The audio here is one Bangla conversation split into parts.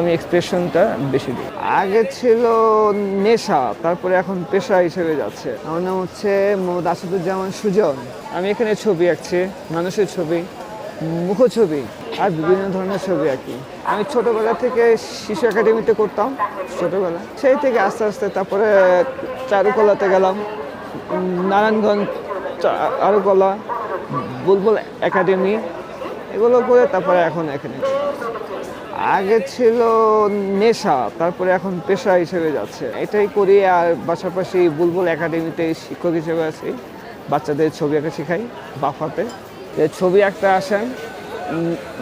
আমি এক্সপ্রেশনটা বেশি দিই। আগে ছিল নেশা তারপরে এখন পেশা হিসেবে যাচ্ছে। আমার নাম হচ্ছে মোহাম্মদ আসাদুজ্জামান সুজন। আমি এখানে ছবি আঁকছি মানুষের ছবি মুখ ছবি আর বিভিন্ন ধরনের ছবি আঁকি। আমি ছোটবেলা থেকে শিশু একাডেমিতে করতাম ছোটবেলা। সেই থেকে আস্তে আস্তে তারপরে চারুকলাতে গেলাম নারায়ণগঞ্জ চারুকলা বুলবুল একাডেমি এগুলো করে তারপরে এখন এখানে। আগে ছিল নেশা, তারপরে এখন পেশা হিসেবে যাচ্ছে। এটাই করি আর পাশাপাশি বুলবুল একাডেমিতে শিক্ষক হিসেবে আছি। বাচ্চাদের ছবি আঁকা শেখাই বাফাতে। যে ছবি আঁকতে আসেন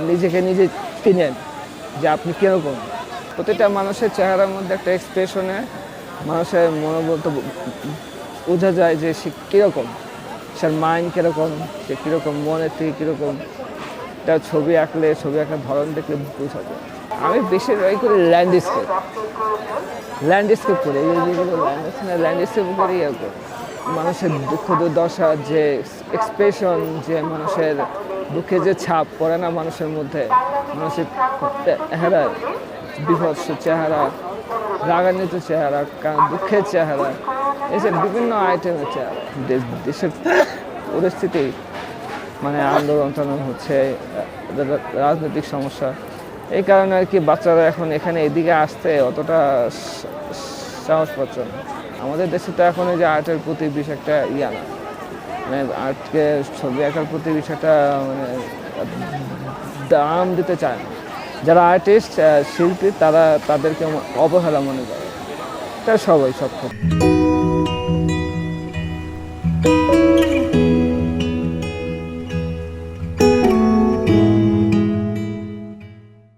নিজেকে নিজে চিনেন যে আপনি কীরকম। প্রতিটা মানুষের চেহারার মধ্যে একটা এক্সপ্রেশনে মানুষের মনোবল তো বোঝা যায় যে সে কীরকম সে মাইন্ড কীরকম, সে কীরকম মনের থেকে কীরকম। একটা ছবি আঁকলে, ছবি আঁকার ধরন দেখলে বোঝা যায়। আমি বেশিরভাগই করি ল্যান্ডস্কেপ ল্যান্ডস্কেপ করি যেগুলো ল্যান্ড ল্যান্ডস্কেপ করি করি। মানুষের দুঃখ দুর্দশা, যে এক্সপ্রেশন যে মানুষের দুঃখে যে ছাপ পড়ে না মানুষের মধ্যে, মানুষের চেহারা, বিভৎস চেহারা, রাগান্বিত চেহারা দুঃখের চেহারা এসব বিভিন্ন আইটেমের চেহারা। দেশের পরিস্থিতি মানে আন্দোলন টান্দোলন হচ্ছে রাজনৈতিক সমস্যা। এই কারণে আর কি বাচ্চারা এখন এখানে এদিকে আসতে অতটা সাহস পাচ্ছে না। আমাদের দেশে তো এখন এই যে আর্টের প্রতি বিষ একটা ইয়া না। মানে আর্টকে ছবি আঁকার প্রতি বিষয়টা মানে দাম দিতে চায় না। যারা আর্টিস্ট শিল্পী, তারা তাদেরকে অবহেলা মনে করে। এটা সবাই সক্ষম